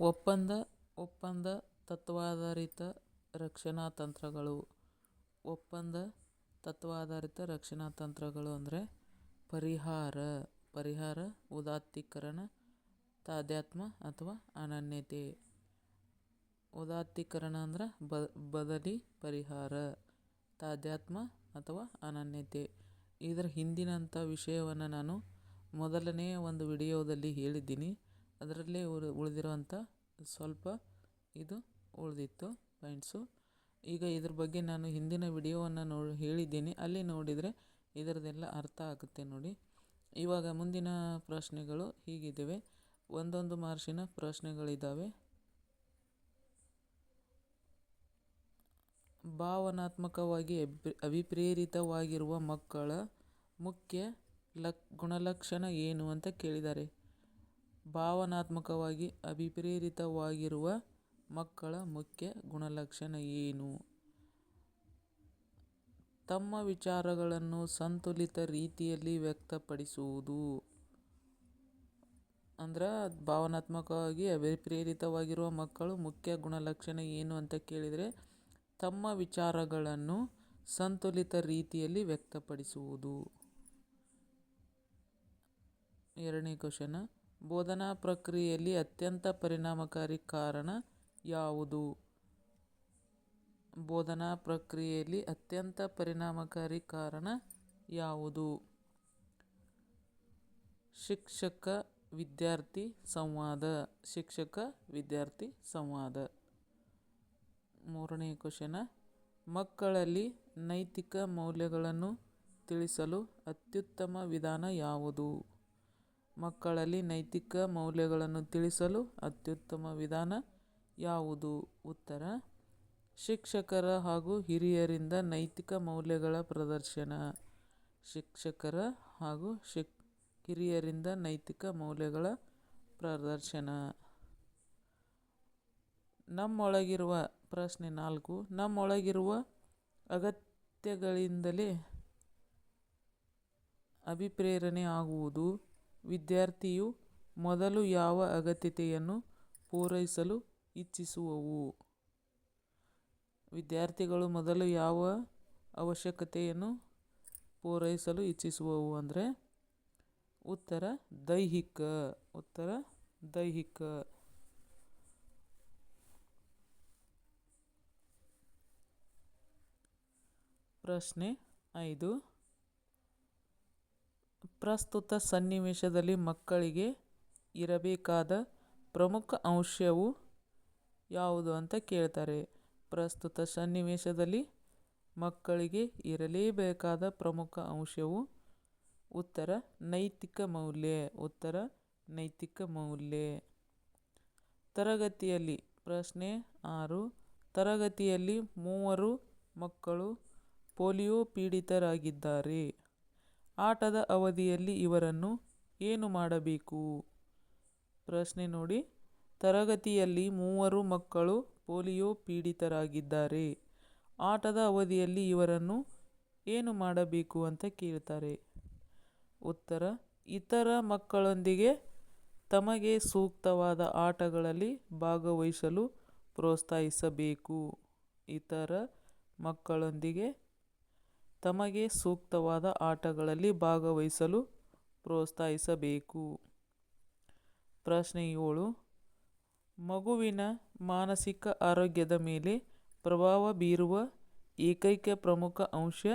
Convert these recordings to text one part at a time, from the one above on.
ಒಪ್ಪಂದ ಒಪ್ಪಂದ ತತ್ವಾಧಾರಿತ ರಕ್ಷಣಾ ತಂತ್ರಗಳು. ಒಪ್ಪಂದ ತತ್ವಾಧಾರಿತ ರಕ್ಷಣಾ ತಂತ್ರಗಳು ಅಂದರೆ ಪರಿಹಾರ ಪರಿಹಾರ, ಉದಾತ್ತೀಕರಣ, ತಾದ್ಯಾತ್ಮ ಅಥವಾ ಅನನ್ಯತೆ. ಉದಾತ್ತೀಕರಣ ಅಂದ್ರೆ ಬದಲಿ ಪರಿಹಾರ, ತಾದ್ಯಾತ್ಮ ಅಥವಾ ಅನನ್ಯತೆ. ಇದರ ಹಿಂದಿನಂಥ ವಿಷಯವನ್ನು ನಾನು ಮೊದಲನೇ ಒಂದು ವಿಡಿಯೋದಲ್ಲಿ ಹೇಳಿದ್ದೀನಿ. ಅದರಲ್ಲೇ ಉಳಿದಿರುವಂಥ ಸ್ವಲ್ಪ ಇದು ಉಳಿದಿತ್ತು ಪಾಯಿಂಟ್ಸು ಈಗ ಇದ್ರ ಬಗ್ಗೆ ನಾನು ಹಿಂದಿನ ವಿಡಿಯೋವನ್ನು ನೋಡಿ ಹೇಳಿದ್ದೀನಿ. ಅಲ್ಲಿ ನೋಡಿದರೆ ಇದರದೆಲ್ಲ ಅರ್ಥ ಆಗುತ್ತೆ ನೋಡಿ. ಇವಾಗ ಮುಂದಿನ ಪ್ರಶ್ನೆಗಳು ಹೀಗಿದ್ದಾವೆ ಒಂದೊಂದು ಮಾರ್ಷಿನ ಪ್ರಶ್ನೆಗಳಿದ್ದಾವೆ ಭಾವನಾತ್ಮಕವಾಗಿ ಅಭಿ, ಅಭಿಪ್ರೇರಿತವಾಗಿರುವ ಮಕ್ಕಳ ಮುಖ್ಯ ಲಕ್, ಗುಣಲಕ್ಷಣ ಏನು ಅಂತ ಕೇಳಿದ್ದಾರೆ. ಭಾವನಾತ್ಮಕವಾಗಿ ಅಭಿಪ್ರೇರಿತವಾಗಿರುವ ಮಕ್ಕಳ ಮುಖ್ಯ ಗುಣಲಕ್ಷಣ ಏನು? ತಮ್ಮ ವಿಚಾರಗಳನ್ನು ಸಂತುಲಿತ ರೀತಿಯಲ್ಲಿ ವ್ಯಕ್ತಪಡಿಸುವುದು. ಅಂದ್ರೆ, ಭಾವನಾತ್ಮಕವಾಗಿ ಅಭಿಪ್ರೇರಿತವಾಗಿರುವ ಮಕ್ಕಳು ಮುಖ್ಯ ಗುಣಲಕ್ಷಣ ಏನು ಅಂತ ಕೇಳಿದರೆ, ತಮ್ಮ ವಿಚಾರಗಳನ್ನು ಸಂತುಲಿತ ರೀತಿಯಲ್ಲಿ ವ್ಯಕ್ತಪಡಿಸುವುದು. ಎರಡನೇ ಕ್ವಶನ ಬೋಧನಾ ಪ್ರಕ್ರಿಯೆಯಲ್ಲಿ ಅತ್ಯಂತ ಪರಿಣಾಮಕಾರಿ ಕಾರಣ ಯಾವುದು? ಬೋಧನಾ ಪ್ರಕ್ರಿಯೆಯಲ್ಲಿ ಅತ್ಯಂತ ಪರಿಣಾಮಕಾರಿ ಕಾರಣ ಯಾವುದು? ಶಿಕ್ಷಕ ವಿದ್ಯಾರ್ಥಿ ಸಂವಾದ, ಶಿಕ್ಷಕ ವಿದ್ಯಾರ್ಥಿ ಸಂವಾದ. ಮೂರನೇ ಕ್ವಶನ. ಮಕ್ಕಳಲ್ಲಿ ನೈತಿಕ ಮೌಲ್ಯಗಳನ್ನು ತಿಳಿಸಲು ಅತ್ಯುತ್ತಮ ವಿಧಾನ ಯಾವುದು? ಮಕ್ಕಳಲ್ಲಿ ನೈತಿಕ ಮೌಲ್ಯಗಳನ್ನು ತಿಳಿಸಲು ಅತ್ಯುತ್ತಮ ವಿಧಾನ ಯಾವುದು? ಉತ್ತರ. ಶಿಕ್ಷಕರ ಹಾಗೂ ಹಿರಿಯರಿಂದ ನೈತಿಕ ಮೌಲ್ಯಗಳ ಪ್ರದರ್ಶನ. ಶಿಕ್ಷಕರ ಹಾಗೂ ಶಿಕ್, ಹಿರಿಯರಿಂದ ನೈತಿಕ ಮೌಲ್ಯಗಳ ಪ್ರದರ್ಶನ. ನಮ್ಮೊಳಗಿರುವ, ಪ್ರಶ್ನೆ ನಾಲ್ಕು, ನಮ್ಮೊಳಗಿರುವ ಅಗತ್ಯಗಳಿಂದಲೇ ಅಭಿಪ್ರೇರಣೆ ಆಗುವುದು. ವಿದ್ಯಾರ್ಥಿಯು ಮೊದಲು ಯಾವ ಅಗತ್ಯತೆಯನ್ನು ಪೂರೈಸಲು ಇಚ್ಛಿಸುವವು? ವಿದ್ಯಾರ್ಥಿಗಳು ಮೊದಲು ಯಾವ ಅವಶ್ಯಕತೆಯನ್ನು ಪೂರೈಸಲು ಇಚ್ಛಿಸುವವು ಅಂದರೆ ಉತ್ತರ ದೈಹಿಕ ಉತ್ತರ ದೈಹಿಕ. ಪ್ರಶ್ನೆ ಐದು. ಪ್ರಸ್ತುತ ಸನ್ನಿವೇಶದಲ್ಲಿ ಮಕ್ಕಳಿಗೆ ಇರಬೇಕಾದ ಪ್ರಮುಖ ಅಂಶವು ಯಾವುದು ಅಂತ ಕೇಳ್ತಾರೆ. ಪ್ರಸ್ತುತ ಸನ್ನಿವೇಶದಲ್ಲಿ ಮಕ್ಕಳಿಗೆ ಇರಲೇಬೇಕಾದ ಪ್ರಮುಖ ಅಂಶವು ಉತ್ತರ ನೈತಿಕ ಮೌಲ್ಯ, ಉತ್ತರ ನೈತಿಕ ಮೌಲ್ಯ. ತರಗತಿಯಲ್ಲಿ ಪ್ರಶ್ನೆ ಆರು. ತರಗತಿಯಲ್ಲಿ ಮೂವರು ಮಕ್ಕಳು ಪೋಲಿಯೋ ಪೀಡಿತರಾಗಿದ್ದಾರೆ. ಆಟದ ಅವಧಿಯಲ್ಲಿ ಇವರನ್ನು ಏನು ಮಾಡಬೇಕು? ಪ್ರಶ್ನೆ ನೋಡಿ. ತರಗತಿಯಲ್ಲಿ ಮೂವರು ಮಕ್ಕಳು ಪೋಲಿಯೋ ಪೀಡಿತರಾಗಿದ್ದಾರೆ. ಆಟದ ಅವಧಿಯಲ್ಲಿ ಇವರನ್ನು ಏನು ಮಾಡಬೇಕು ಅಂತ ಕೇಳ್ತಾರೆ. ಉತ್ತರ, ಇತರ ಮಕ್ಕಳೊಂದಿಗೆ ತಮಗೆ ಸೂಕ್ತವಾದ ಆಟಗಳಲ್ಲಿ ಭಾಗವಹಿಸಲು ಪ್ರೋತ್ಸಾಹಿಸಬೇಕು. ಇತರ ಮಕ್ಕಳೊಂದಿಗೆ ತಮಗೆ ಸೂಕ್ತವಾದ ಆಟಗಳಲ್ಲಿ ಭಾಗವಹಿಸಲು ಪ್ರೋತ್ಸಾಹಿಸಬೇಕು. ಪ್ರಶ್ನೆ ಏಳು. ಮಗುವಿನ ಮಾನಸಿಕ ಆರೋಗ್ಯದ ಮೇಲೆ ಪ್ರಭಾವ ಬೀರುವ ಏಕೈಕ ಪ್ರಮುಖ ಅಂಶ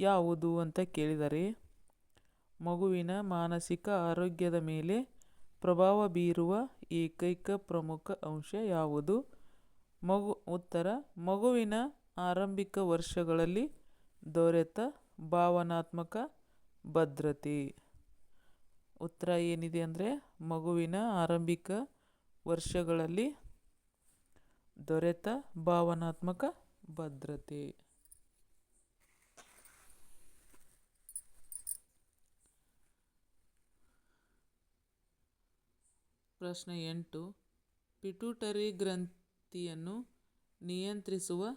ಯಾವುದು ಅಂತ ಕೇಳಿದರೆ, ಮಗುವಿನ ಮಾನಸಿಕ ಆರೋಗ್ಯದ ಮೇಲೆ ಪ್ರಭಾವ ಬೀರುವ ಏಕೈಕ ಪ್ರಮುಖ ಅಂಶ ಯಾವುದು? ಮಗು, ಉತ್ತರ, ಮಗುವಿನ ಆರಂಭಿಕ ವರ್ಷಗಳಲ್ಲಿ ದೊರೆತ ಭಾವನಾತ್ಮಕ ಭದ್ರತೆ. ಉತ್ತರ ಏನಿದೆ ಅಂದರೆ, ಮಗುವಿನ ಆರಂಭಿಕ ವರ್ಷಗಳಲ್ಲಿ ದೊರೆತ ಭಾವನಾತ್ಮಕ ಭದ್ರತೆ. ಪ್ರಶ್ನೆ ಎಂಟು. ಪಿಟ್ಯೂಟರಿ ಗ್ರಂಥಿಯನ್ನು ನಿಯಂತ್ರಿಸುವ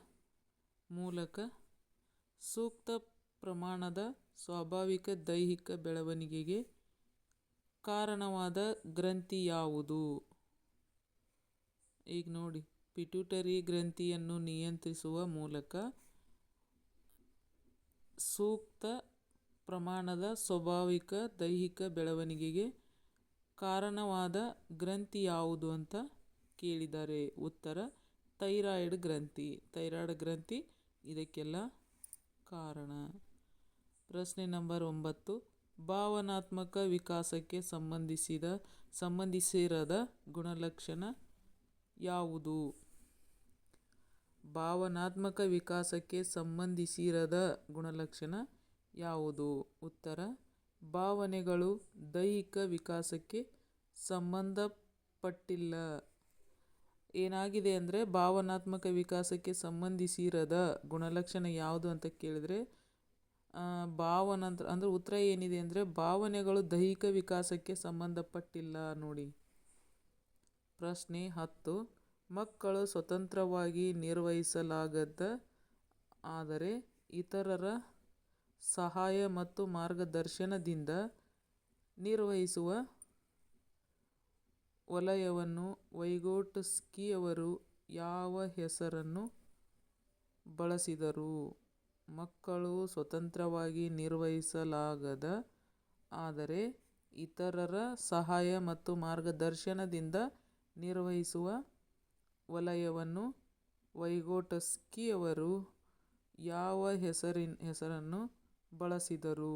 ಮೂಲಕ ಸೂಕ್ತ ಪ್ರಮಾಣದ ಸ್ವಾಭಾವಿಕ ದೈಹಿಕ ಬೆಳವಣಿಗೆಗೆ ಕಾರಣವಾದ ಗ್ರಂಥಿ ಯಾವುದು? ಈಗ ನೋಡಿ ಪಿಟ್ಯೂಟರಿ ಗ್ರಂಥಿಯನ್ನು ನಿಯಂತ್ರಿಸುವ ಮೂಲಕ ಸೂಕ್ತ ಪ್ರಮಾಣದ ಸ್ವಾಭಾವಿಕ ದೈಹಿಕ ಬೆಳವಣಿಗೆಗೆ ಕಾರಣವಾದ ಗ್ರಂಥಿ ಯಾವುದು ಅಂತ ಕೇಳಿದ್ದಾರೆ ಉತ್ತರ, ಥೈರಾಯ್ಡ್ ಗ್ರಂಥಿ. ಥೈರಾಯ್ಡ್ ಗ್ರಂಥಿ, ಇದಕ್ಕೆಲ್ಲ ಕಾರಣ? ಪ್ರಶ್ನೆ ನಂಬರ್ ಒಂಬತ್ತು. ಭಾವನಾತ್ಮಕ ವಿಕಾಸಕ್ಕೆ ಸಂಬಂಧಿಸಿದ, ಸಂಬಂಧಿಸಿರದ ಗುಣಲಕ್ಷಣ ಯಾವುದು? ಭಾವನಾತ್ಮಕ ವಿಕಾಸಕ್ಕೆ ಸಂಬಂಧಿಸಿರದ ಗುಣಲಕ್ಷಣ ಯಾವುದು? ಉತ್ತರ. ಭಾವನೆಗಳು ದೈಹಿಕ ವಿಕಾಸಕ್ಕೆ ಸಂಬಂಧಪಟ್ಟಿಲ್ಲ. ಏನಾಗಿದೆ ಅಂದರೆ ಭಾವನಾತ್ಮಕ ವಿಕಾಸಕ್ಕೆ ಸಂಬಂಧಿಸಿರದ ಗುಣಲಕ್ಷಣ ಯಾವುದು ಅಂತ ಕೇಳಿದರೆ ಭಾವನಂತರ, ಅಂದರೆ ಉತ್ತರ ಏನಿದೆ ಅಂದರೆ ಭಾವನೆಗಳು ದೈಹಿಕ ವಿಕಾಸಕ್ಕೆ ಸಂಬಂಧಪಟ್ಟಿಲ್ಲ ನೋಡಿ. ಪ್ರಶ್ನೆ ಹತ್ತು, ಮಕ್ಕಳು ಸ್ವತಂತ್ರವಾಗಿ ನಿರ್ವಹಿಸಲಾಗದ ಆದರೆ ಇತರರ ಸಹಾಯ ಮತ್ತು ಮಾರ್ಗದರ್ಶನದಿಂದ ನಿರ್ವಹಿಸುವ ವಲಯವನ್ನು ವೈಗೋಟ್ಸ್ಕಿಯವರು ಯಾವ ಹೆಸರನ್ನು ಬಳಸಿದರು? ಮಕ್ಕಳು ಸ್ವತಂತ್ರವಾಗಿ ನಿರ್ವಹಿಸಲಾಗದ, ಆದರೆ ಇತರರ ಸಹಾಯ ಮತ್ತು ಮಾರ್ಗದರ್ಶನದಿಂದ ನಿರ್ವಹಿಸುವ ವಲಯವನ್ನು ವೈಗೋಟಸ್ಕಿಯವರು ಯಾವ ಹೆಸರಿನ, ಹೆಸರನ್ನು ಬಳಸಿದರು?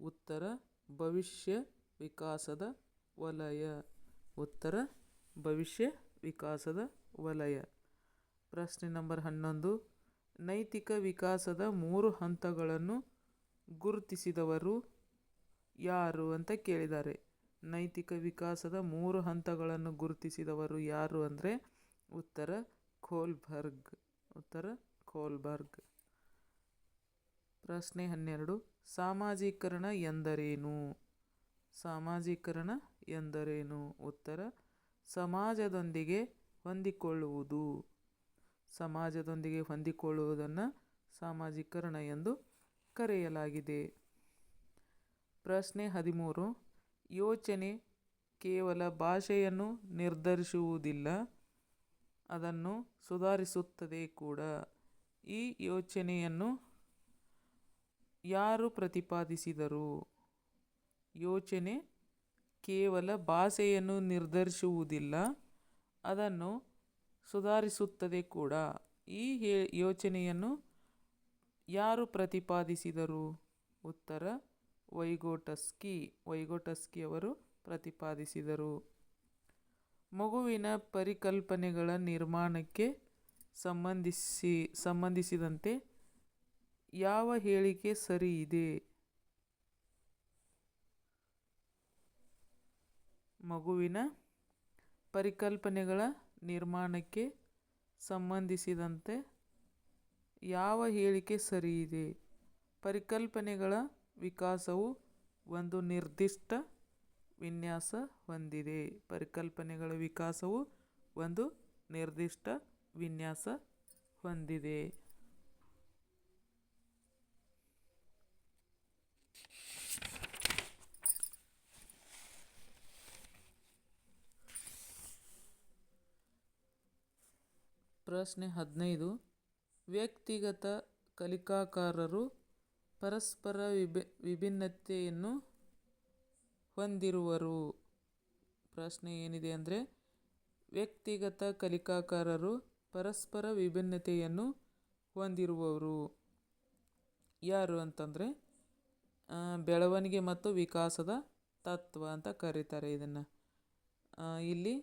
ಉತ್ತರ, ಭವಿಷ್ಯ ವಿಕಾಸದ ವಲಯ. ಉತ್ತರ, ಭವಿಷ್ಯ ವಿಕಾಸದ ವಲಯ. ಪ್ರಶ್ನೆ ನಂಬರ್ ಹನ್ನೊಂದು. ನೈತಿಕ ವಿಕಾಸದ ಮೂರು ಹಂತಗಳನ್ನು ಗುರುತಿಸಿದವರು ಯಾರು ಅಂತ ಕೇಳಿದ್ದಾರೆ. ನೈತಿಕ ವಿಕಾಸದ ಮೂರು ಹಂತಗಳನ್ನು ಗುರುತಿಸಿದವರು ಯಾರು ಅಂದರೆ ಉತ್ತರ ಖೋಲ್ಬರ್ಗ್ ಉತ್ತರ ಖೋಲ್ಬರ್ಗ್ ಪ್ರಶ್ನೆ ಹನ್ನೆರಡು. ಸಾಮಾಜೀಕರಣ ಎಂದರೇನು? ಸಾಮಾಜೀಕರಣ ಎಂದರೇನು? ಉತ್ತರ, ಸಮಾಜದೊಂದಿಗೆ ಹೊಂದಿಕೊಳ್ಳುವುದು. ಸಮಾಜದೊಂದಿಗೆ ಹೊಂದಿಕೊಳ್ಳುವುದನ್ನು ಸಾಮಾಜೀಕರಣ ಎಂದು ಕರೆಯಲಾಗಿದೆ. ಪ್ರಶ್ನೆ ಹದಿಮೂರು. ಯೋಚನೆ ಕೇವಲ ಭಾಷೆಯನ್ನು ನಿರ್ಧರಿಸುವುದಿಲ್ಲ, ಅದನ್ನು ಸುಧಾರಿಸುತ್ತದೆ ಕೂಡ. ಈ ಯೋಚನೆಯನ್ನು ಯಾರು ಪ್ರತಿಪಾದಿಸಿದರು? ಯೋಚನೆ ಕೇವಲ ಭಾಷೆಯನ್ನು ನಿರ್ಧರಿಸುವುದಿಲ್ಲ, ಅದನ್ನು ಸುಧಾರಿಸುತ್ತದೆ ಕೂಡ. ಈ ಯೋಚನೆಯನ್ನು ಯಾರು ಪ್ರತಿಪಾದಿಸಿದರು? ಉತ್ತರ, ವೈಗೋಟಸ್ಕಿ, ವೈಗೋಟಸ್ಕಿಯವರು ಪ್ರತಿಪಾದಿಸಿದರು. ಮಗುವಿನ ಪರಿಕಲ್ಪನೆಗಳ ನಿರ್ಮಾಣಕ್ಕೆ ಸಂಬಂಧಿಸಿ, ಸಂಬಂಧಿಸಿದಂತೆ ಯಾವ ಹೇಳಿಕೆ ಸರಿಯಿದೆ? ಮಗುವಿನ ಪರಿಕಲ್ಪನೆಗಳ ನಿರ್ಮಾಣಕ್ಕೆ ಸಂಬಂಧಿಸಿದಂತೆ ಯಾವ ಹೇಳಿಕೆ ಸರಿಯಿದೆ? ಪರಿಕಲ್ಪನೆಗಳ ವಿಕಾಸವು ಒಂದು ನಿರ್ದಿಷ್ಟ ವಿನ್ಯಾಸ ಹೊಂದಿದೆ. ಪರಿಕಲ್ಪನೆಗಳ ವಿಕಾಸವು ಒಂದು ನಿರ್ದಿಷ್ಟ ವಿನ್ಯಾಸ ಹೊಂದಿದೆ. ಪ್ರಶ್ನೆ ಹದಿನೈದು. ವ್ಯಕ್ತಿಗತ ಕಲಿಕಾಕಾರರು ಪರಸ್ಪರ ವಿಭಿ ವಿಭಿನ್ನತೆಯನ್ನು ಹೊಂದಿರುವರು. ಪ್ರಶ್ನೆ ಏನಿದೆ ಅಂದರೆ, ವ್ಯಕ್ತಿಗತ ಕಲಿಕಾಕಾರರು ಪರಸ್ಪರ ವಿಭಿನ್ನತೆಯನ್ನು ಹೊಂದಿರುವವರು. ಯಾರು ಅಂತಂದರೆ ಬೆಳವಣಿಗೆ ಮತ್ತು ವಿಕಾಸದ ತತ್ವ ಅಂತ ಕರೀತಾರೆ ಇದನ್ನು. ಇಲ್ಲಿ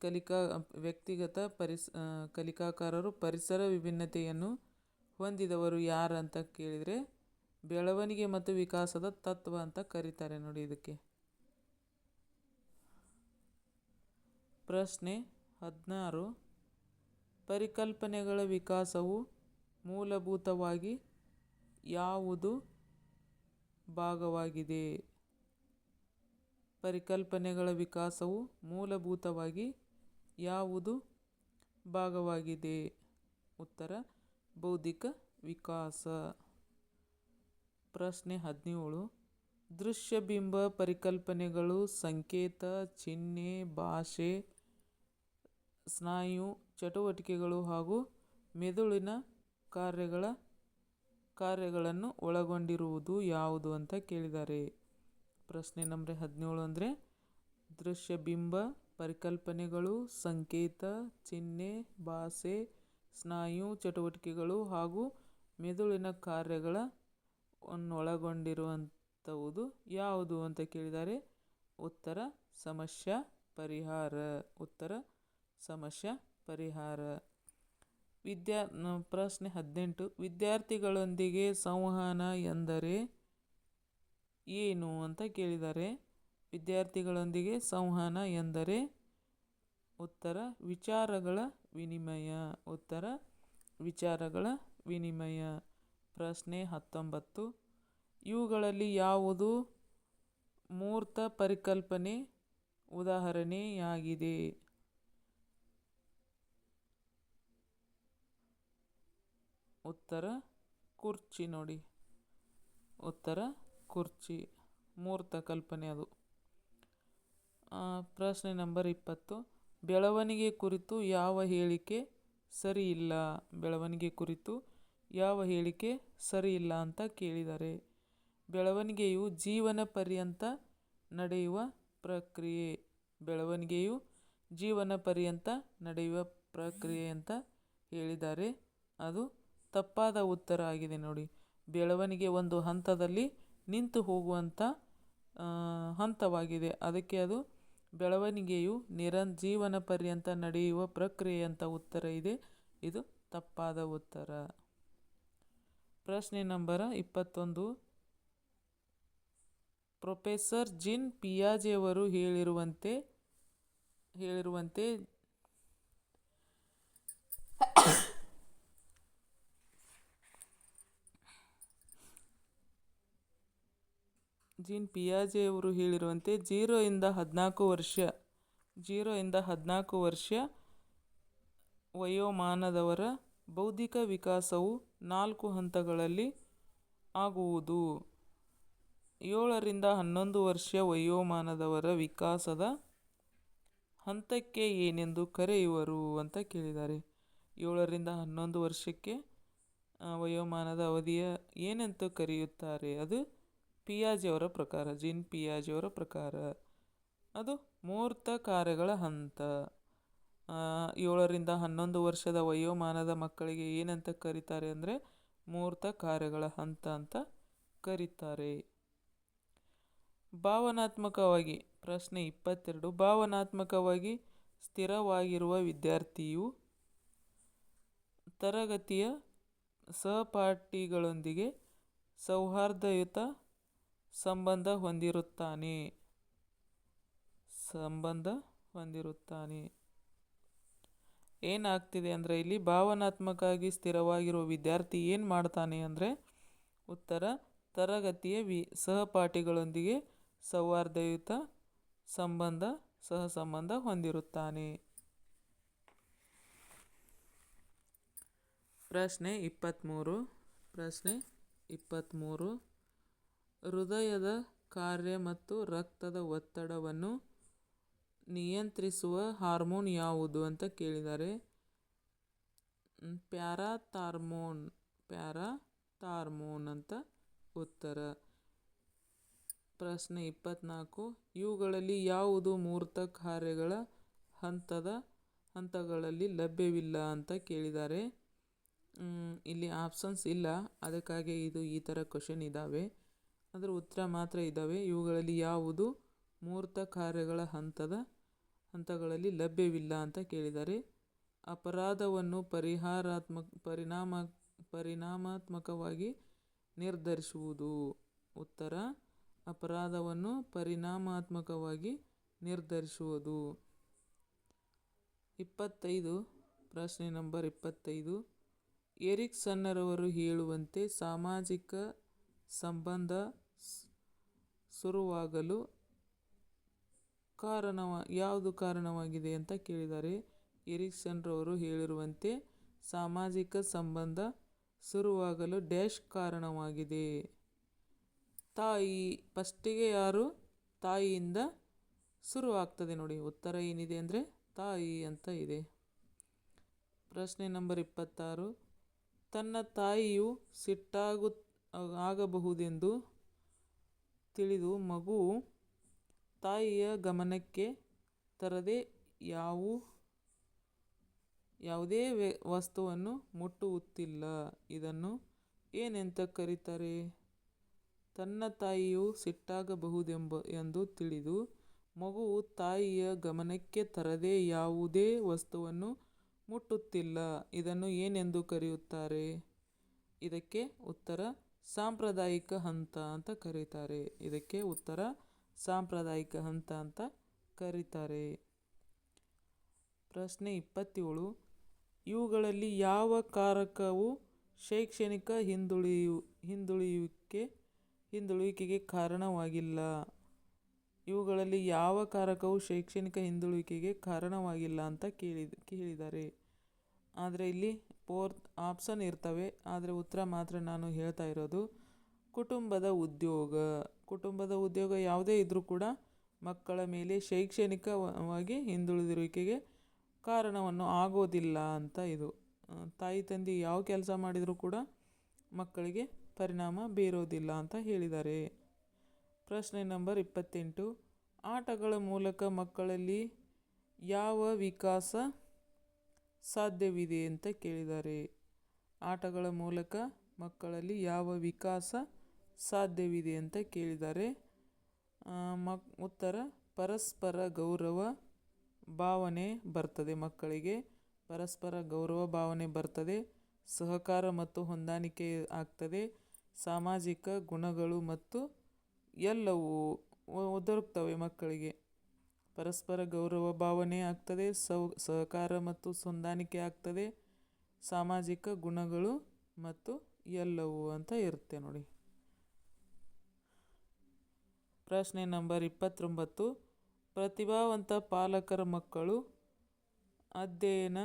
ಕಲಿಕಾ, ವ್ಯಕ್ತಿಗತ ಪರಿಸ ಕಲಿಕಾಕಾರರು ಪರಿಸರ ವಿಭಿನ್ನತೆಯನ್ನು ಹೊಂದಿದವರು ಯಾರು ಅಂತ ಕೇಳಿದರೆ ಬೆಳವಣಿಗೆ ಮತ್ತು ವಿಕಾಸದ ತತ್ವ ಅಂತ ಕರೀತಾರೆ ನೋಡಿ ಇದಕ್ಕೆ. ಪ್ರಶ್ನೆ ಹದಿನಾರು. ಪರಿಕಲ್ಪನೆಗಳ ವಿಕಾಸವು ಮೂಲಭೂತವಾಗಿ ಯಾವುದು ಭಾಗವಾಗಿದೆ? ಪರಿಕಲ್ಪನೆಗಳ ವಿಕಾಸವು ಮೂಲಭೂತವಾಗಿ ಯಾವುದು ಭಾಗವಾಗಿದೆ? ಉತ್ತರ, ಬೌದ್ಧಿಕ ವಿಕಾಸ. ಪ್ರಶ್ನೆ ಹದಿನೇಳು. ದೃಶ್ಯಬಿಂಬ ಪರಿಕಲ್ಪನೆಗಳು ಸಂಕೇತ, ಚಿಹ್ನೆ, ಭಾಷೆ, ಸ್ನಾಯು, ಚಟುವಟಿಕೆಗಳು ಹಾಗೂ ಮೆದುಳಿನ ಕಾರ್ಯಗಳ ಕಾರ್ಯಗಳನ್ನು ಒಳಗೊಂಡಿರುವುದು ಯಾವುದು ಅಂತ ಕೇಳಿದ್ದಾರೆ. ಪ್ರಶ್ನೆ ನಂಬರ್ ಹದಿನೇಳು ಅಂದರೆ ದೃಶ್ಯ ಬಿಂಬ, ಪರಿಕಲ್ಪನೆಗಳು, ಸಂಕೇತ, ಚಿಹ್ನೆ, ಭಾಷೆ, ಸ್ನಾಯು ಚಟುವಟಿಕೆಗಳು ಹಾಗೂ ಮೆದುಳಿನ ಕಾರ್ಯಗಳ ಒಳಗೊಂಡಿರುವಂಥವುದು ಯಾವುದು ಅಂತ ಕೇಳಿದರೆ? ಉತ್ತರ, ಸಮಸ್ಯೆ, ಪರಿಹಾರ. ಉತ್ತರ, ಸಮಸ್ಯೆ, ಪರಿಹಾರ. ವಿದ್ಯಾ, ಪ್ರಶ್ನೆ ಹದಿನೆಂಟು. ವಿದ್ಯಾರ್ಥಿಗಳೊಂದಿಗೆ ಸಂವಹನ ಎಂದರೆ ಏನು ಅಂತ ಕೇಳಿದ್ದಾರೆ ವಿದ್ಯಾರ್ಥಿಗಳೊಂದಿಗೆ ಸಂವಹನ ಎಂದರೆ, ಉತ್ತರ, ವಿಚಾರಗಳ ವಿನಿಮಯ. ಉತ್ತರ, ವಿಚಾರಗಳ ವಿನಿಮಯ. ಪ್ರಶ್ನೆ ಹತ್ತೊಂಬತ್ತು. ಇವುಗಳಲ್ಲಿ ಯಾವುದು? ಮೂರ್ತ ಪರಿಕಲ್ಪನೆ ಉದಾಹರಣೆಯಾಗಿದೆ. ಉತ್ತರ, ಕುರ್ಚಿ ನೋಡಿ. ಉತ್ತರ ಕುರ್ಚಿ, ಮೂರ್ತ ಕಲ್ಪನೆ ಅದು. ಪ್ರಶ್ನೆ ನಂಬರ್ ಇಪ್ಪತ್ತು. ಬೆಳವಣಿಗೆ ಕುರಿತು ಯಾವ ಹೇಳಿಕೆ ಸರಿ ಇಲ್ಲ? ಬೆಳವಣಿಗೆ ಕುರಿತು ಯಾವ ಹೇಳಿಕೆ ಸರಿ ಇಲ್ಲ ಅಂತ ಕೇಳಿದ್ದಾರೆ ಬೆಳವಣಿಗೆಯು ಜೀವನ ಪರ್ಯಂತ ನಡೆಯುವ ಪ್ರಕ್ರಿಯೆ. ಬೆಳವಣಿಗೆಯು ಜೀವನ ಪರ್ಯಂತ ನಡೆಯುವ ಪ್ರಕ್ರಿಯೆ ಅಂತ ಹೇಳಿದ್ದಾರೆ ಅದು ತಪ್ಪಾದ ಉತ್ತರ ಆಗಿದೆ ನೋಡಿ. ಬೆಳವಣಿಗೆ ಒಂದು ಹಂತದಲ್ಲಿ ನಿಂತು ಹೋಗುವಂಥ ಹಂತವಾಗಿದೆ. ಅದಕ್ಕೆ ಅದು ಬೆಳವಣಿಗೆಯು ನಿರಂ ಜೀವನ ಪರ್ಯಂತ ನಡೆಯುವ ಪ್ರಕ್ರಿಯೆ ಅಂತ ಉತ್ತರ ಇದೆ. ಇದು ತಪ್ಪಾದ ಉತ್ತರ. ಪ್ರಶ್ನೆ ನಂಬರ ಇಪ್ಪತ್ತೊಂದು. ಪ್ರೊಫೆಸರ್ ಜಿನ್ ಪಿಯಾಜೆಯವರು ಹೇಳಿರುವಂತೆ ಹೇಳಿರುವಂತೆ ಜೀನ್ ಪಿಯಾಜೆಯವರು ಹೇಳಿರುವಂತೆ ಜೀರೋ ಇಂದ ಹದಿನಾಲ್ಕು ವರ್ಷ, ಜೀರೋ ಇಂದ ಹದಿನಾಲ್ಕು ವರ್ಷ ವಯೋಮಾನದವರ ಬೌದ್ಧಿಕ ವಿಕಾಸವು ನಾಲ್ಕು ಹಂತಗಳಲ್ಲಿ ಆಗುವುದು. ಏಳರಿಂದ ಹನ್ನೊಂದು ವರ್ಷ ವಯೋಮಾನದವರ ವಿಕಾಸದ ಹಂತಕ್ಕೆ ಏನೆಂದು ಕರೆಯುವರು ಅಂತ ಕೇಳಿದ್ದಾರೆ. ಏಳರಿಂದ ಹನ್ನೊಂದು ವರ್ಷಕ್ಕೆ ವಯೋಮಾನದ ಅವಧಿಯ ಏನೆಂದು ಕರೆಯುತ್ತಾರೆ? ಅದು ಪಿಯಾಜಿಯವರ ಪ್ರಕಾರ, ಜಿನ್ ಪಿಯಾಜಿಯವರ ಪ್ರಕಾರ. ಅದು ಮೂರ್ತ ಕಾರ್ಯಗಳ ಹಂತ. ಏಳರಿಂದ ಹನ್ನೊಂದು ವರ್ಷದ ವಯೋಮಾನದ ಮಕ್ಕಳಿಗೆ ಏನಂತ ಕರೀತಾರೆ ಅಂದರೆ ಮೂರ್ತ ಕಾರ್ಯಗಳ ಹಂತ ಅಂತ ಕರೀತಾರೆ. ಭಾವನಾತ್ಮಕವಾಗಿ, ಪ್ರಶ್ನೆ ಇಪ್ಪತ್ತೆರಡು, ಭಾವನಾತ್ಮಕವಾಗಿ ಸ್ಥಿರವಾಗಿರುವ ವಿದ್ಯಾರ್ಥಿಯು ತರಗತಿಯ ಸಹಪಾಠಿಗಳೊಂದಿಗೆ ಸೌಹಾರ್ದಯುತ ಸಂಬಂಧ ಹೊಂದಿರುತ್ತಾನೆ. ಸಂಬಂಧ ಹೊಂದಿರುತ್ತಾನೆ. ಏನಾಗ್ತಿದೆ ಅಂದರೆ ಇಲ್ಲಿ ಭಾವನಾತ್ಮಕವಾಗಿ ಸ್ಥಿರವಾಗಿರುವ ವಿದ್ಯಾರ್ಥಿ ಏನು ಮಾಡ್ತಾನೆ ಅಂದರೆ ಉತ್ತರ, ತರಗತಿಯ ವಿ, ಸಹಪಾಠಿಗಳೊಂದಿಗೆ ಸೌಹಾರ್ದಯುತ ಸಂಬಂಧ ಸಹ ಸಂಬಂಧ ಹೊಂದಿರುತ್ತಾನೆ. ಪ್ರಶ್ನೆ ಇಪ್ಪತ್ತ್ಮೂರು ಪ್ರಶ್ನೆ ಇಪ್ಪತ್ತ್ಮೂರು ಹೃದಯದ ಕಾರ್ಯ ಮತ್ತು ರಕ್ತದ ಒತ್ತಡವನ್ನು ನಿಯಂತ್ರಿಸುವ ಹಾರ್ಮೋನ್ ಯಾವುದು ಅಂತ ಕೇಳಿದ್ದಾರೆ. ಪ್ಯಾರಾಥಾರ್ಮೋನ್ ಪ್ಯಾರಾಥಾರ್ಮೋನ್ ಅಂತ ಉತ್ತರ. ಪ್ರಶ್ನೆ ಇಪ್ಪತ್ನಾಲ್ಕು. ಇವುಗಳಲ್ಲಿ ಯಾವುದು ಮೂರ್ತ ಕಾರ್ಯಗಳ ಹಂತದ ಹಂತಗಳಲ್ಲಿ ಲಭ್ಯವಿಲ್ಲ ಅಂತ ಕೇಳಿದ್ದಾರೆ. ಇಲ್ಲಿ ಆಪ್ಷನ್ಸ್ ಇಲ್ಲ. ಅದಕ್ಕಾಗಿ ಇದು ಈ ಥರ ಕ್ವಶನ್ ಇದ್ದಾವೆ ಅದರ ಉತ್ತರ ಮಾತ್ರ ಇದ್ದಾವೆ ಇವುಗಳಲ್ಲಿ ಯಾವುದು ಮೂರ್ತ ಕಾರ್ಯಗಳ ಹಂತದ ಹಂತಗಳಲ್ಲಿ ಲಭ್ಯವಿಲ್ಲ ಅಂತ ಕೇಳಿದ್ದಾರೆ. ಅಪರಾಧವನ್ನು ಪರಿಹಾರಾತ್ಮಕ ಪರಿಣಾಮ, ಪರಿಣಾಮಾತ್ಮಕವಾಗಿ ನಿರ್ಧರಿಸುವುದು. ಉತ್ತರ, ಅಪರಾಧವನ್ನು ಪರಿಣಾಮಾತ್ಮಕವಾಗಿ ನಿರ್ಧರಿಸುವುದು. ಇಪ್ಪತ್ತೈದು, ಪ್ರಶ್ನೆ ನಂಬರ್ ಇಪ್ಪತ್ತೈದು. ಎರಿಕ್ಸನ್ನರವರು ಹೇಳುವಂತೆ ಸಾಮಾಜಿಕ ಸಂಬಂಧ ಶುರುವಾಗಲು ಕಾರಣವ, ಯಾವುದು ಕಾರಣವಾಗಿದೆ ಅಂತ ಕೇಳಿದ್ದಾರೆ ಎರಿಕ್ಸನ್ರವರು ಹೇಳಿರುವಂತೆ ಸಾಮಾಜಿಕ ಸಂಬಂಧ ಶುರುವಾಗಲು ಡ್ಯಾಶ್ ಕಾರಣವಾಗಿದೆ. ತಾಯಿ ಫಸ್ಟಿಗೆ ಯಾರು? ತಾಯಿಯಿಂದ ಶುರುವಾಗ್ತದೆ ನೋಡಿ, ಉತ್ತರ ಏನಿದೆ ಅಂದರೆ ತಾಯಿ ಅಂತ ಇದೆ. ಪ್ರಶ್ನೆ ನಂಬರ್ ಇಪ್ಪತ್ತಾರು. ತನ್ನ ತಾಯಿಯು ಸಿಟ್ಟಾಗು, ಆಗಬಹುದೆಂದು ತಿಳಿದು ಮಗು ತಾಯಿಯ ಗಮನಕ್ಕೆ ತರದೆ ಯಾವು ಯಾವುದೇ ವಸ್ತುವನ್ನು ಮುಟ್ಟುವುತ್ತಿಲ್ಲ ಇದನ್ನು ಏನೆಂತ ಕರೀತಾರೆ? ತನ್ನ ತಾಯಿಯು ಸಿಟ್ಟಾಗಬಹುದೆಂಬ, ಎಂದು ತಿಳಿದು ಮಗು ತಾಯಿಯ ಗಮನಕ್ಕೆ ತರದೆ ಯಾವುದೇ ವಸ್ತುವನ್ನು ಮುಟ್ಟುತ್ತಿಲ್ಲ. ಇದನ್ನು ಏನೆಂದು ಕರೆಯುತ್ತಾರೆ? ಇದಕ್ಕೆ ಉತ್ತರ ಸಾಂಪ್ರದಾಯಿಕ ಹಂತ ಅಂತ ಕರೀತಾರೆ. ಇದಕ್ಕೆ ಉತ್ತರ ಸಾಂಪ್ರದಾಯಿಕ ಹಂತ ಅಂತ ಕರೀತಾರೆ. ಪ್ರಶ್ನೆ ಇಪ್ಪತ್ತೇಳು. ಇವುಗಳಲ್ಲಿ ಯಾವ ಕಾರಕವು ಶೈಕ್ಷಣಿಕ ಹಿಂದುಳಿಯು, ಹಿಂದುಳಿಯುವಿಕೆ ಹಿಂದುಳುವಿಕೆಗೆ ಕಾರಣವಾಗಿಲ್ಲ? ಇವುಗಳಲ್ಲಿ ಯಾವ ಕಾರಕವು ಶೈಕ್ಷಣಿಕ ಹಿಂದುಳುವಿಕೆಗೆ ಕಾರಣವಾಗಿಲ್ಲ ಅಂತ ಕೇಳಿದ ಕೇಳಿದ್ದಾರೆ. ಆದರೆ ಇಲ್ಲಿ ಫೋರ್ತ್ ಆಪ್ಷನ್ ಇರ್ತವೆ, ಆದರೆ ಉತ್ತರ ಮಾತ್ರ ನಾನು ಹೇಳ್ತಾ ಇರೋದು ಕುಟುಂಬದ ಉದ್ಯೋಗ. ಕುಟುಂಬದ ಉದ್ಯೋಗ ಯಾವುದೇ ಇದ್ದರೂ ಕೂಡ ಮಕ್ಕಳ ಮೇಲೆ ಶೈಕ್ಷಣಿಕವಾಗಿ ಹಿಂದುಳಿದಿರುವಿಕೆಗೆ ಕಾರಣವನ್ನು ಆಗೋದಿಲ್ಲ ಅಂತ ಇದು. ತಾಯಿ ತಂದೆ ಯಾವ ಕೆಲಸ ಮಾಡಿದರೂ ಕೂಡ ಮಕ್ಕಳಿಗೆ ಪರಿಣಾಮ ಬೀರೋದಿಲ್ಲ ಅಂತ ಹೇಳಿದ್ದಾರೆ. ಪ್ರಶ್ನೆ ನಂಬರ್ ಇಪ್ಪತ್ತೆಂಟು. ಆಟಗಳ ಮೂಲಕ ಮಕ್ಕಳಲ್ಲಿ ಯಾವ ವಿಕಾಸ ಸಾಧ್ಯವಿದೆ ಅಂತ ಕೇಳಿದ್ದಾರೆ. ಆಟಗಳ ಮೂಲಕ ಮಕ್ಕಳಲ್ಲಿ ಯಾವ ವಿಕಾಸ ಸಾಧ್ಯವಿದೆ ಅಂತ ಕೇಳಿದ್ದಾರೆ. ಮಕ್, ಉತ್ತರ, ಪರಸ್ಪರ ಗೌರವ ಭಾವನೆ ಬರ್ತದೆ ಮಕ್ಕಳಿಗೆ. ಪರಸ್ಪರ ಗೌರವ ಭಾವನೆ ಬರ್ತದೆ. ಸಹಕಾರ ಮತ್ತು ಹೊಂದಾಣಿಕೆ ಆಗ್ತದೆ. ಸಾಮಾಜಿಕ ಗುಣಗಳು ಮತ್ತು ಎಲ್ಲವೂ ದೊರಕ್ತವೆ ಮಕ್ಕಳಿಗೆ. ಪರಸ್ಪರ ಗೌರವ ಭಾವನೆ ಆಗ್ತದೆ, ಸೌ, ಸಹಕಾರ ಮತ್ತು ಹೊಂದಾಣಿಕೆ ಆಗ್ತದೆ. ಸಾಮಾಜಿಕ ಗುಣಗಳು ಮತ್ತು ಎಲ್ಲವೂ ಅಂತ ಇರುತ್ತೆ ನೋಡಿ. ಪ್ರಶ್ನೆ ನಂಬರ್ ಇಪ್ಪತ್ತೊಂಬತ್ತು. ಪ್ರತಿಭಾವಂತ ಪಾಲಕರ ಮಕ್ಕಳು ಅಧ್ಯಯನ,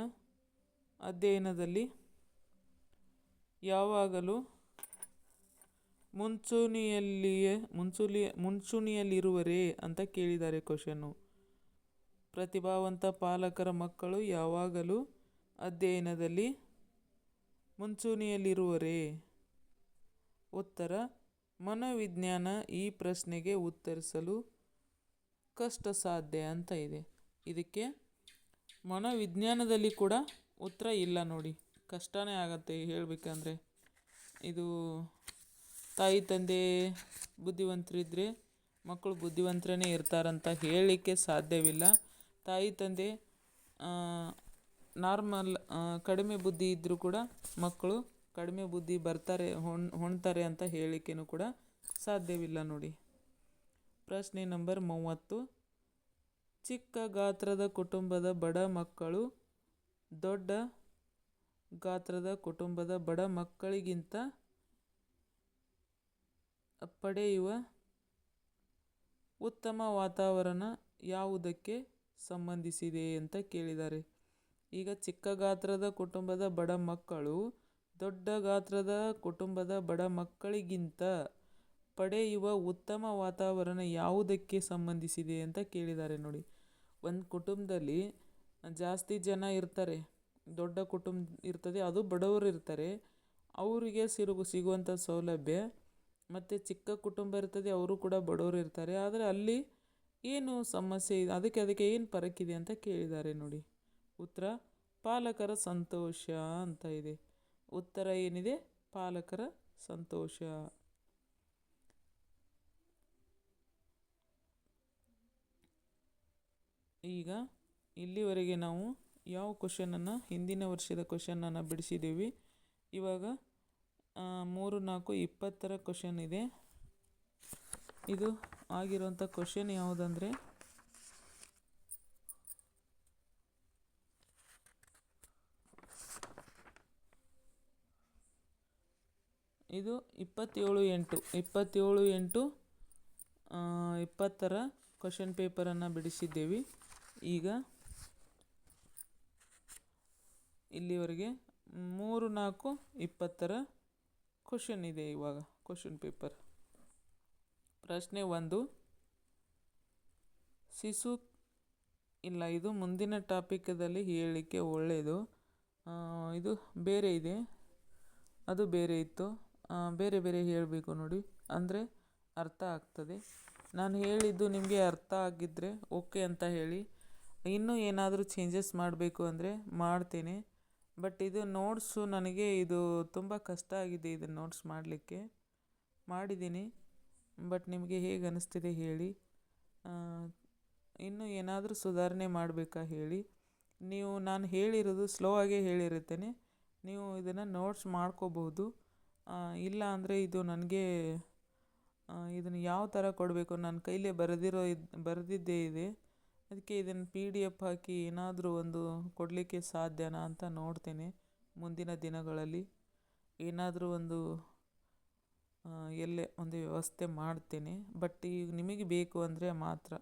ಅಧ್ಯಯನದಲ್ಲಿ ಯಾವಾಗಲೂ ಮುಂಚೂಣಿಯಲ್ಲಿಯೇ ಮುಂಚೂಲಿ ಮುಂಚೂಣಿಯಲ್ಲಿರುವರೇ ಅಂತ ಕೇಳಿದ್ದಾರೆ ಕ್ವಶನ್ನು ಪ್ರತಿಭಾವಂತ ಪಾಲಕರ ಮಕ್ಕಳು ಯಾವಾಗಲೂ ಅಧ್ಯಯನದಲ್ಲಿ ಮುಂಚೂಣಿಯಲ್ಲಿರುವರೇ? ಉತ್ತರ, ಮನೋವಿಜ್ಞಾನ ಈ ಪ್ರಶ್ನೆಗೆ ಉತ್ತರಿಸಲು ಕಷ್ಟ ಸಾಧ್ಯ ಅಂತ ಇದೆ. ಇದಕ್ಕೆ ಮನೋವಿಜ್ಞಾನದಲ್ಲಿ ಕೂಡ ಉತ್ತರ ಇಲ್ಲ ನೋಡಿ. ಕಷ್ಟನೇ ಆಗತ್ತೆ ಹೇಳಬೇಕಂದ್ರೆ. ಇದು ತಾಯಿ, ತಂದೆ ಬುದ್ಧಿವಂತರಿದ್ದರೆ ಮಕ್ಕಳು ಬುದ್ಧಿವಂತರೇ ಇರ್ತಾರಂತ ಹೇಳಲಿಕ್ಕೆ ಸಾಧ್ಯವಿಲ್ಲ. ತಾಯಿ ತಂದೆ ನಾರ್ಮಲ್ ಕಡಿಮೆ ಬುದ್ಧಿ ಇದ್ದರೂ ಕೂಡ ಮಕ್ಕಳು ಕಡಿಮೆ ಬುದ್ಧಿ ಬರ್ತಾರೆ, ಹೊಣ್, ಹೊಣ್ತಾರೆ ಅಂತ ಹೇಳಿಕೆನೂ ಕೂಡ ಸಾಧ್ಯವಿಲ್ಲ ನೋಡಿ. ಪ್ರಶ್ನೆ ನಂಬರ್ ಮೂವತ್ತು. ಚಿಕ್ಕ ಗಾತ್ರದ ಕುಟುಂಬದ ಬಡ ಮಕ್ಕಳು ದೊಡ್ಡ ಗಾತ್ರದ ಕುಟುಂಬದ ಬಡ ಮಕ್ಕಳಿಗಿಂತ ಪಡೆಯುವ ಉತ್ತಮ ವಾತಾವರಣ ಯಾವುದಕ್ಕೆ? ಸಂಬಂಧಿಸಿದೆ ಅಂತ ಕೇಳಿದ್ದಾರೆ. ಈಗ ಚಿಕ್ಕ ಗಾತ್ರದ ಕುಟುಂಬದ ಬಡ ಮಕ್ಕಳು ದೊಡ್ಡ ಗಾತ್ರದ ಕುಟುಂಬದ ಬಡ ಮಕ್ಕಳಿಗಿಂತ ಪಡೆಯುವ ಉತ್ತಮ ವಾತಾವರಣ ಯಾವುದಕ್ಕೆ ಸಂಬಂಧಿಸಿದೆ ಅಂತ ಕೇಳಿದ್ದಾರೆ ನೋಡಿ. ಒಂದು ಕುಟುಂಬದಲ್ಲಿ ಜಾಸ್ತಿ ಜನ ಇರ್ತಾರೆ. ದೊಡ್ಡ ಕುಟುಂಬ ಇರ್ತದೆ, ಅದು ಬಡವರು ಇರ್ತಾರೆ. ಅವರಿಗೆ ಸಿರುಗು ಸಿಗುವಂಥ ಸೌಲಭ್ಯ, ಮತ್ತು ಚಿಕ್ಕ ಕುಟುಂಬ ಇರ್ತದೆ, ಅವರು ಕೂಡ ಬಡವರು ಇರ್ತಾರೆ. ಆದರೆ ಅಲ್ಲಿ ಏನು ಸಮಸ್ಯೆ ಇದೆ? ಅದಕ್ಕೆ ಅದಕ್ಕೆ ಏನು ಪರಕ್ಕಿದೆ ಅಂತ ಕೇಳಿದ್ದಾರೆ ನೋಡಿ. ಉತ್ತರ, ಪಾಲಕರ ಸಂತೋಷ ಅಂತ ಇದೆ. ಉತ್ತರ ಏನಿದೆ? ಪಾಲಕರ ಸಂತೋಷ. ಈಗ ಇಲ್ಲಿವರೆಗೆ ನಾವು ಯಾವ ಕ್ವಶನನ್ನು ಹಿಂದಿನ ವರ್ಷದ ಕ್ವಶನನ್ನು ಬಿಡಿಸಿದ್ದೀವಿ. ಇವಾಗ ಮೂರು ನಾಲ್ಕು ಇಪ್ಪತ್ತರ ಕ್ವಶನ್ ಇದೆ. ಇದು ಆಗಿರುವಂಥ ಕ್ವಶನ್ ಯಾವುದಂದರೆ? ಇದು ಇಪ್ಪತ್ತೇಳು ಎಂಟು ಇಪ್ಪತ್ತೇಳು ಎಂಟು ಇಪ್ಪತ್ತರ ಕ್ವಶನ್ ಪೇಪರನ್ನು ಬಿಡಿಸಿದ್ದೇವೆ. ಈಗ ಇಲ್ಲಿವರೆಗೆ ಮೂರು ನಾಲ್ಕು ಇಪ್ಪತ್ತರ ಕ್ವಶನ್ ಇದೆ ಇವಾಗ ಕ್ವಶನ್ ಪೇಪರ್ ಪ್ರಶ್ನೆ ಒಂದು. ಶಿಶು ಇಲ್ಲ, ಇದು ಮುಂದಿನ ಟಾಪಿಕದಲ್ಲಿ ಹೇಳಲಿಕ್ಕೆ ಒಳ್ಳೆಯದು ಇದು ಬೇರೆ ಇದೆ. ಅದು ಬೇರೆ ಇತ್ತು. ಬೇರೆ ಬೇರೆ ಹೇಳಬೇಕು ನೋಡಿ. ಅಂದರೆ ಅರ್ಥ ಆಗ್ತದೆ. ನಾನು ಹೇಳಿದ್ದು ನಿಮಗೆ ಅರ್ಥ ಆಗಿದ್ದರೆ ಓಕೆ ಅಂತ ಹೇಳಿ. ಇನ್ನೂ ಏನಾದರೂ ಚೇಂಜಸ್ ಮಾಡಬೇಕು ಅಂದರೆ ಮಾಡ್ತೇನೆ. ಬಟ್ ಇದು ನೋಟ್ಸು ನನಗೆ ಇದು ತುಂಬ ಕಷ್ಟ ಆಗಿದೆ, ಇದನ್ನು ನೋಟ್ಸ್ ಮಾಡಲಿಕ್ಕೆ. ಮಾಡಿದ್ದೀನಿ. ಬಟ್ ನಿಮಗೆ ಹೇಗೆ ಅನಿಸ್ತಿದೆ ಹೇಳಿ. ಇನ್ನು ಏನಾದರೂ ಸುಧಾರಣೆ ಮಾಡಬೇಕಾ ಹೇಳಿ. ನೀವು ನಾನು ಹೇಳಿರೋದು ಸ್ಲೋ ಆಗೇ ಹೇಳಿರುತ್ತೇನೆ. ನೀವು ಇದನ್ನು ನೋಟ್ಸ್ ಮಾಡ್ಕೋಬಹುದು ಇಲ್ಲ ಅಂದರೆ ಇದು ನನಗೆ ಇದನ್ನು ಯಾವ ಥರ ಕೊಡಬೇಕು? ನನ್ನ ಕೈಲೇ ಬರೆದಿರೋ ಇದು, ಬರೆದಿದ್ದೇ ಇದೆ. ಅದಕ್ಕೆ ಇದನ್ನು ಪಿ ಡಿ ಎಫ್ ಹಾಕಿ ಏನಾದರೂ ಒಂದು ಕೊಡಲಿಕ್ಕೆ ಸಾಧ್ಯನಾ ಅಂತ ನೋಡ್ತೇನೆ ಮುಂದಿನ ದಿನಗಳಲ್ಲಿ. ಏನಾದರೂ ಒಂದು ಎಲ್ಲೇ ಒಂದು ವ್ಯವಸ್ಥೆ ಮಾಡ್ತೇನೆ. ಬಟ್ ಈಗ ನಿಮಗೆ ಬೇಕು ಅಂದರೆ ಮಾತ್ರ.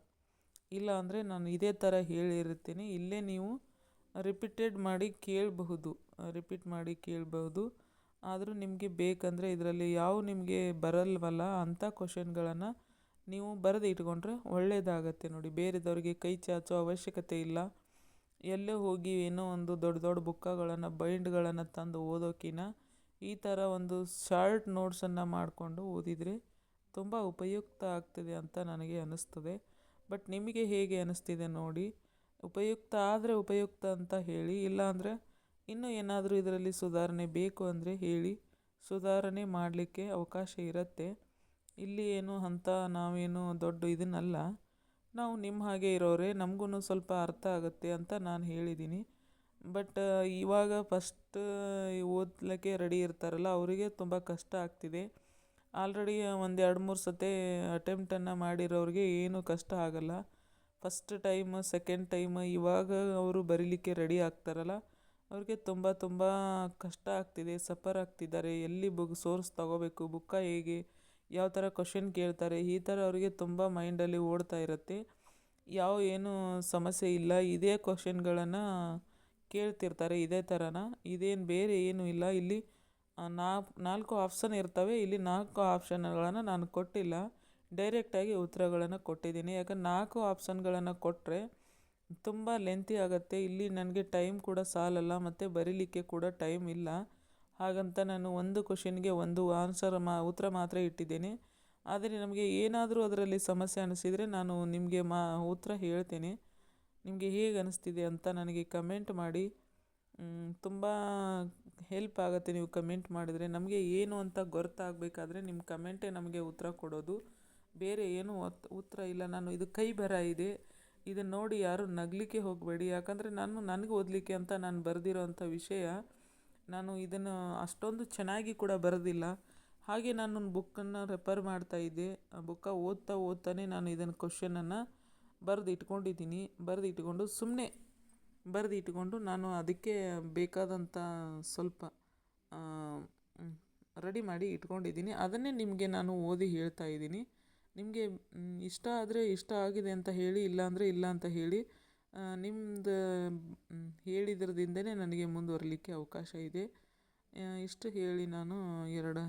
ಇಲ್ಲ ಅಂದರೆ ನಾನು ಇದೇ ಥರ ಹೇಳಿರುತ್ತೇನೆ. ಇಲ್ಲೇ ನೀವು ರಿಪೀಟೆಡ್ ಮಾಡಿ ಕೇಳಬಹುದು. ರಿಪೀಟ್ ಮಾಡಿ ಕೇಳಬಹುದು. ಆದರೂ ನಿಮಗೆ ಬೇಕಂದರೆ ಇದರಲ್ಲಿ ಯಾವ ನಿಮಗೆ ಬರಲ್ವಲ್ಲ ಅಂಥ ಕ್ವಶನ್ಗಳನ್ನು ನೀವು ಬರೆದು ಇಟ್ಕೊಂಡ್ರೆ ಒಳ್ಳೆಯದಾಗತ್ತೆ ನೋಡಿ. ಬೇರೆದವ್ರಿಗೆ ಕೈ ಚಾಚೋ ಅವಶ್ಯಕತೆ ಇಲ್ಲ. ಎಲ್ಲೇ ಹೋಗಿ ಏನೋ ಒಂದು ದೊಡ್ಡ ದೊಡ್ಡ ಬುಕ್ಕಗಳನ್ನು ಬೈಂಡ್ಗಳನ್ನು ತಂದು ಓದೋಕ್ಕಿಂತ ಈ ಥರ ಒಂದು ಶಾರ್ಟ್ ನೋಟ್ಸನ್ನು ಮಾಡಿಕೊಂಡು ಓದಿದರೆ ತುಂಬ ಉಪಯುಕ್ತ ಆಗ್ತದೆ ಅಂತ ನನಗೆ ಅನ್ನಿಸ್ತದೆ. ಬಟ್ ನಿಮಗೆ ಹೇಗೆ ಅನ್ನಿಸ್ತಿದೆ ನೋಡಿ, ಉಪಯುಕ್ತ ಆದರೆ ಉಪಯುಕ್ತ ಅಂತ ಹೇಳಿ ಇಲ್ಲಾಂದರೆ ಇನ್ನೂ ಏನಾದರೂ ಇದರಲ್ಲಿ ಸುಧಾರಣೆ ಬೇಕು ಅಂದರೆ ಹೇಳಿ, ಸುಧಾರಣೆ ಮಾಡಲಿಕ್ಕೆ ಅವಕಾಶ ಇರುತ್ತೆ. ಇಲ್ಲಿ ಏನು ಅಂತ ನಾವೇನು ದೊಡ್ಡ ಇದನ್ನಲ್ಲ, ನಾವು ನಿಮ್ಮ ಹಾಗೆ ಇರೋರೆ ನಮಗೂ ಸ್ವಲ್ಪ ಅರ್ಥ ಆಗುತ್ತೆ ಅಂತ ನಾನು ಹೇಳಿದ್ದೀನಿ ಬಟ್ ಇವಾಗ ಫಸ್ಟ್ ಓದಲಿಕ್ಕೆ ರೆಡಿ ಇರ್ತಾರಲ್ಲ, ಅವರಿಗೆ ತುಂಬ ಕಷ್ಟ ಆಗ್ತಿದೆ. ಆಲ್ರೆಡಿ ಒಂದು ಎರಡು ಮೂರು ಸತಿ ಅಟೆಂಪ್ಟನ್ನು ಮಾಡಿರೋರಿಗೆ ಏನೂ ಕಷ್ಟ ಆಗಲ್ಲ. ಫಸ್ಟ್ ಟೈಮ್ ಸೆಕೆಂಡ್ ಟೈಮ್ ಇವಾಗ ಅವರು ಬರೀಲಿಕ್ಕೆ ರೆಡಿ ಆಗ್ತಾರಲ್ಲ, ಅವ್ರಿಗೆ ತುಂಬ ತುಂಬ ಕಷ್ಟ ಆಗ್ತಿದೆ ಸಫರ್ ಆಗ್ತಿದ್ದಾರೆ. ಎಲ್ಲಿ ಬುಕ್ ಸೋರ್ಸ್ ತಗೋಬೇಕು ಬುಕ್ಕ ಹೇಗೆ, ಯಾವ ಥರ ಕ್ವಶನ್ ಕೇಳ್ತಾರೆ, ಈ ಥರ ಅವರಿಗೆ ತುಂಬ ಮೈಂಡಲ್ಲಿ ಓಡ್ತಾ ಇರುತ್ತೆ. ಯಾವ ಏನು ಸಮಸ್ಯೆ ಇಲ್ಲ, ಇದೇ ಕ್ವಶನ್ಗಳನ್ನು ಕೇಳ್ತಿರ್ತಾರೆ ಇದೇ ಥರನ ಇದೇನು ಬೇರೆ ಏನೂ ಇಲ್ಲ. ಇಲ್ಲಿ ನಾಲ್ಕು ಆಪ್ಷನ್ ಇರ್ತವೆ. ಇಲ್ಲಿ ನಾಲ್ಕು ಆಪ್ಷನ್ಗಳನ್ನು ನಾನು ಕೊಟ್ಟಿಲ್ಲ. ಡೈರೆಕ್ಟಾಗಿ ಉತ್ತರಗಳನ್ನು ಕೊಟ್ಟಿದ್ದೀನಿ. ಯಾಕಂದ್ರೆ ನಾಲ್ಕು ಆಪ್ಷನ್ಗಳನ್ನು ಕೊಟ್ಟರೆ ತುಂಬ ಲೆಂತಿ ಆಗುತ್ತೆ. ಇಲ್ಲಿ ನನಗೆ ಟೈಮ್ ಕೂಡ ಸಾಲಲ್ಲ, ಮತ್ತು ಬರೀಲಿಕ್ಕೆ ಕೂಡ ಟೈಮ್ ಇಲ್ಲ. ಹಾಗಂತ ನಾನು ಒಂದು ಕ್ವಶನ್ಗೆ ಒಂದು ಆನ್ಸರ್ ಮಾ, ಉತ್ತರ ಮಾತ್ರ ಇಟ್ಟಿದ್ದೇನೆ. ಆದರೆ ನಮಗೆ ಏನಾದರೂ ಅದರಲ್ಲಿ ಸಮಸ್ಯೆ ಅನಿಸಿದರೆ ನಾನು ನಿಮಗೆ ಮಾ, ಉತ್ತರ ಹೇಳ್ತೇನೆ. ನಿಮಗೆ ಹೇಗೆ ಅನಿಸ್ತಿದೆ ಅಂತ ನನಗೆ ಕಮೆಂಟ್ ಮಾಡಿ. ತುಂಬ ಹೆಲ್ಪ್ ಆಗುತ್ತೆ ನೀವು ಕಮೆಂಟ್ ಮಾಡಿದರೆ. ನಮಗೆ ಏನು ಅಂತ ಗೊತ್ತಾಗಬೇಕಾದ್ರೆ ನಿಮ್ಮ ಕಮೆಂಟೇ ನಮಗೆ ಉತ್ತರ ಕೊಡೋದು. ಬೇರೆ ಏನು ಉತ್ತರ ಇಲ್ಲ. ನಾನು ಇದು ಕೈ ಬರ ಇದೆ. ಇದನ್ನು ನೋಡಿ ಯಾರು ನಗಲಿಕ್ಕೆ ಹೋಗಬೇಡಿ. ಯಾಕಂದರೆ ನಾನು ನನಗೆ ಓದಲಿಕ್ಕೆ ಅಂತ ನಾನು ಬರೆದಿರೋ ಅಂಥ ವಿಷಯ, ನಾನು ಇದನ್ನು ಅಷ್ಟೊಂದು ಚೆನ್ನಾಗಿ ಕೂಡ ಬರೆದಿಲ್ಲ. ಹಾಗೆ ನಾನು ಬುಕ್ಕನ್ನು ರೆಫರ್ ಮಾಡ್ತಾ ಆ ಬುಕ್ಕ ಓದ್ತಾ ಓದ್ತಾನೆ ನಾನು ಇದನ್ನು ಕ್ವಶನನ್ನು ಬರೆದು ಇಟ್ಕೊಂಡಿದ್ದೀನಿ, ಬರೆದು ಇಟ್ಕೊಂಡು ಸುಮ್ಮನೆ ಬರೆದು ಇಟ್ಕೊಂಡು ನಾನು ಅದಕ್ಕೆ ಬೇಕಾದಂಥ ಸ್ವಲ್ಪ ರೆಡಿ ಮಾಡಿ ಇಟ್ಕೊಂಡಿದ್ದೀನಿ. ಅದನ್ನೇ ನಿಮಗೆ ನಾನು ಓದಿ ಹೇಳ್ತಾ ಇದ್ದೀನಿ. ನಿಮಗೆ ಇಷ್ಟ ಆದರೆ ಇಷ್ಟ ಆಗಿದೆ ಅಂತ ಹೇಳಿ ಇಲ್ಲಾಂದರೆ ಇಲ್ಲ ಅಂತ ಹೇಳಿ ನಿಮ್ಮದು ಹೇಳಿದ್ರದಿಂದನೇ ನನಗೆ ಮುಂದುವರಲಿಕ್ಕೆ ಅವಕಾಶ ಇದೆ. ಇಷ್ಟು ಹೇಳಿ ನಾನು ಎರಡು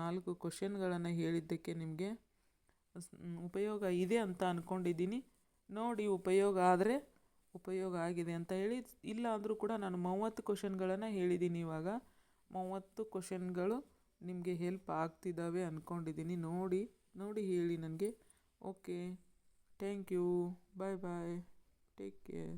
ನಾಲ್ಕು ಕ್ವಶನ್ಗಳನ್ನು ಹೇಳಿದ್ದಕ್ಕೆ ನಿಮಗೆ ಉಪಯೋಗ ಇದೆ ಅಂತ ಅಂದ್ಕೊಂಡಿದ್ದೀನಿ ನೋಡಿ ಉಪಯೋಗ ಆದರೆ ಉಪಯೋಗ ಆಗಿದೆ ಅಂತ ಹೇಳಿ, ಇಲ್ಲ ಅಂದರೂ ಕೂಡ ನಾನು ಮೂವತ್ತು ಕ್ವಶನ್ಗಳನ್ನು ಹೇಳಿದ್ದೀನಿ ಇವಾಗ. ಮೂವತ್ತು ಕ್ವಶನ್ಗಳು ನಿಮಗೆ ಹೆಲ್ಪ್ ಆಗ್ತಿದ್ದಾವೆ ಅಂದ್ಕೊಂಡಿದ್ದೀನಿ ನೋಡಿ ನೋಡಿ ಹೇಳಿ ನನಗೆ. Okay thank you bye bye take care